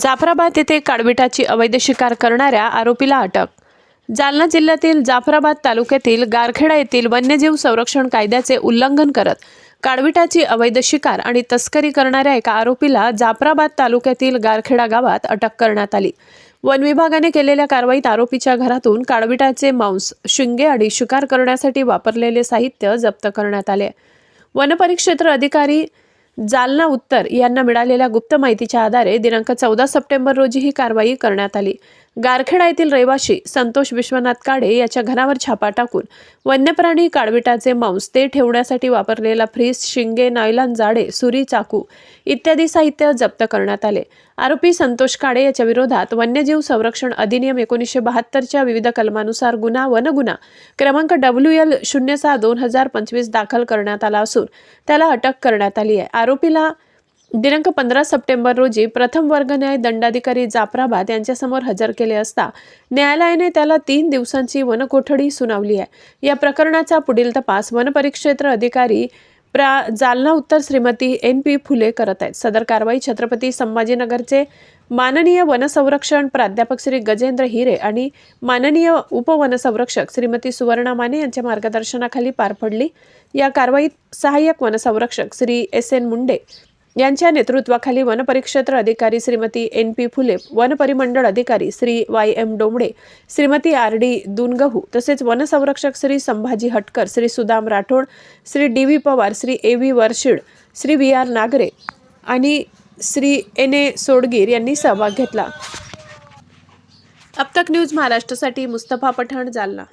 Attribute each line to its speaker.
Speaker 1: जाफराबाद येथे काळविटाची अवैध शिकार करणाऱ्या आरोपीला अटक. जालना जिल्ह्यातील जाफराबाद तालुक्यातील गारखेडा येथील वन्यजीव संरक्षण कायद्याचे उल्लंघन करत काळविटाची अवैध शिकार आणि तस्करी करणाऱ्या एका आरोपीला जाफराबाद तालुक्यातील गारखेडा गावात अटक करण्यात आली. वन विभागाने केलेल्या कारवाईत आरोपीच्या घरातून काळविटाचे मांस शिंगे आणि शिकार करण्यासाठी वापरलेले साहित्य जप्त करण्यात आले. वनपरिक्षेत्र अधिकारी जालना उत्तर यांना मिळालेल्या गुप्त माहितीच्या आधारे दिनांक चौदा सप्टेंबर रोजी ही कारवाई करण्यात आली. गारखेडा येथील रहिवाशी संतोष विश्वनाथ काडे याच्या घरावर छापा टाकून वन्यप्राणी काळविटाचे मांस ते ठेवण्यासाठी वापरलेला फ्रीज शिंगे नायलॉन जाडे सुरी चाकू इत्यादी साहित्य जप्त करण्यात आले. आरोपी संतोष काडे याच्या विरोधात वन्यजीव संरक्षण अधिनियम एकोणीसशे बहात्तरच्या विविध कलमानुसार गुन्हा वनगुन्हा क्रमांक डब्ल्यू एल शून्य सहा दोन हजार पंचवीस दाखल करण्यात आला असून त्याला अटक करण्यात आली आहे. आरोपीला दिनांक पंधरा सप्टेंबर रोजी प्रथम वर्ग न्याय दंडाधिकारी जाफराबाद यांच्यासमोर हजर केले असता न्यायालयाने त्याला तीन दिवसांची वनकोठडी सुनावली आहे. या प्रकरणाचा पुढील तपास वनपरिक्षेत्र अधिकारी प्रा जालना उत्तर श्रीमती एन पी फुले करत आहेत. सदर कारवाई छत्रपती संभाजीनगरचे माननीय वनसंरक्षण प्राध्यापक श्री गजेंद्र हिरे आणि माननीय उपवनसंरक्षक श्रीमती सुवर्णा माने यांच्या मार्गदर्शनाखाली पार पडली. या कारवाईत सहाय्यक वनसंरक्षक श्री एस एन मुंडे यांच्या नेतृत्वाखाली वनपरिक्षेत्र अधिकारी श्रीमती एन पी फुले वनपरिमंडळ अधिकारी Shri Y M Dombde Shrimati R D Dungahu तसेच वनसंरक्षक Shri Sambhaji Hatkar Shri Sudam Rathod Shri D V Pawar Shri A V Varshid Shri V R Nagare आणि श्री एन ए सोडगीर यांनी सहभाग घेतला. अब तक न्यूज महाराष्ट्रासाठी मुस्तफा पठाण जालना.